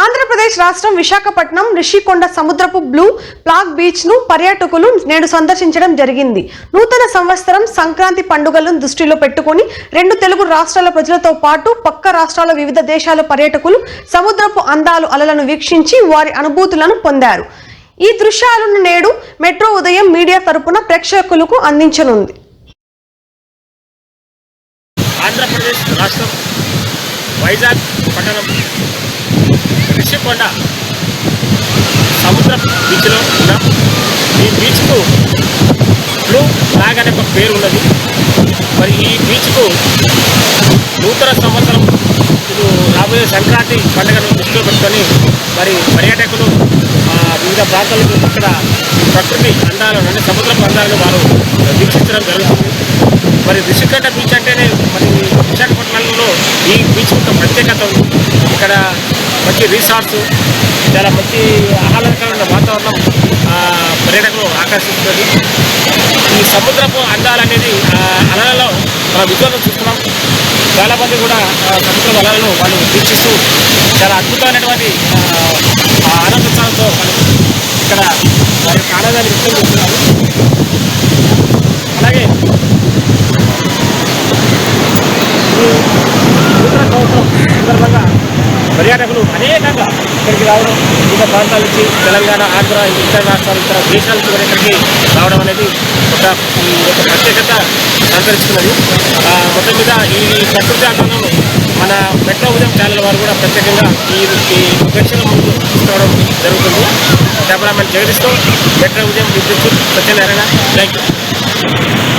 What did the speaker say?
ఆంధ్రప్రదేశ్ రాష్ట్రం విశాఖపట్నం రిషికొండ సముద్రపు బ్లూ ప్లాగ్ బీచ్ను పర్యాటకులు నేడు సందర్శించడం జరిగింది. నూతన సంవత్సరం సంక్రాంతి పండుగలను దృష్టిలో పెట్టుకుని రెండు తెలుగు రాష్ట్రాల ప్రజలతో పాటు పక్క రాష్ట్రాల వివిధ దేశాల పర్యాటకులు సముద్రపు అందాలు అలలను వీక్షించి వారి అనుభూతులను పొందారు. ఈ దృశ్యాలను నేడు మెట్రో ఉదయం మీడియా తరపున ప్రేక్షకులకు అందించనుంది. ఆంధ్రప్రదేశ్ రాష్ట్రం వైజాగ్ పట్టణం రిషికొండ సముద్ర బీచ్లో ఉన్నాం ఈ బీచ్కు బ్లూ ఫ్లాగ్ అనే ఒక పేరు ఉన్నది. మరి ఈ బీచ్కు నూతన సంవత్సరం ఇప్పుడు రాబోయే సంక్రాంతి పండుగను దృష్టిలో పెట్టుకొని మరి పర్యాటకులు వివిధ ప్రాంతాలకు ఇక్కడ ప్రకృతి అందాలను అంటే సముద్రపు అందాలను వారు వీక్షించడం జరుగుతుంది. మరి రిషికొండ బీచ్ అంటేనే మరి విశాఖపట్నంలో ఈ బీచ్ ఒక ప్రత్యేకత ఉంది. ఇక్కడ మంచి రిసార్ట్స్ చాలా మంచి ఆహ్లాదకరమైన వాతావరణం పర్యటకులు ఆకర్షిస్తుంది. ఈ సముద్రపు అందాలు అనేది అలలలో మన విజువల్ చూస్తున్నాం. చాలామంది కూడా ఆ, సముద్రపు అలలను వాళ్ళు వీక్షిస్తూ చాలా అద్భుతమైనటువంటి ఆ, ఆనందోత్సాహంతో వాళ్ళు ఇక్కడ వారి యొక్క ఆనందాన్ని వ్యక్తం చేస్తున్నారు అలాగే ఈ నూతన సంవత్సరం సందర్భంగా పర్యాటకులు అనేకంగా ఇక్కడికి రావడం వివిధ ప్రాంతాల నుంచి తెలంగాణ ఆంధ్ర ఇతర రాష్ట్రాలు ఇతర దేశాల నుంచి కూడా ఇక్కడికి రావడం అనేది ఒక ఈ ఒక ప్రత్యేకత సంతరిస్తున్నది. మొత్తం మీద ఈ ప్రకృతి అందాలను మన మెట్రో ఉదయం ఛానల్ వారు కూడా ప్రత్యేకంగా ఈ ఈ ముందు తీసుకురావడం జరుగుతుంది. కెమెరామెన్ జగదీష్తో మెట్రో ఉదయం విద్యుత్ సత్యనారాయణ. Thank you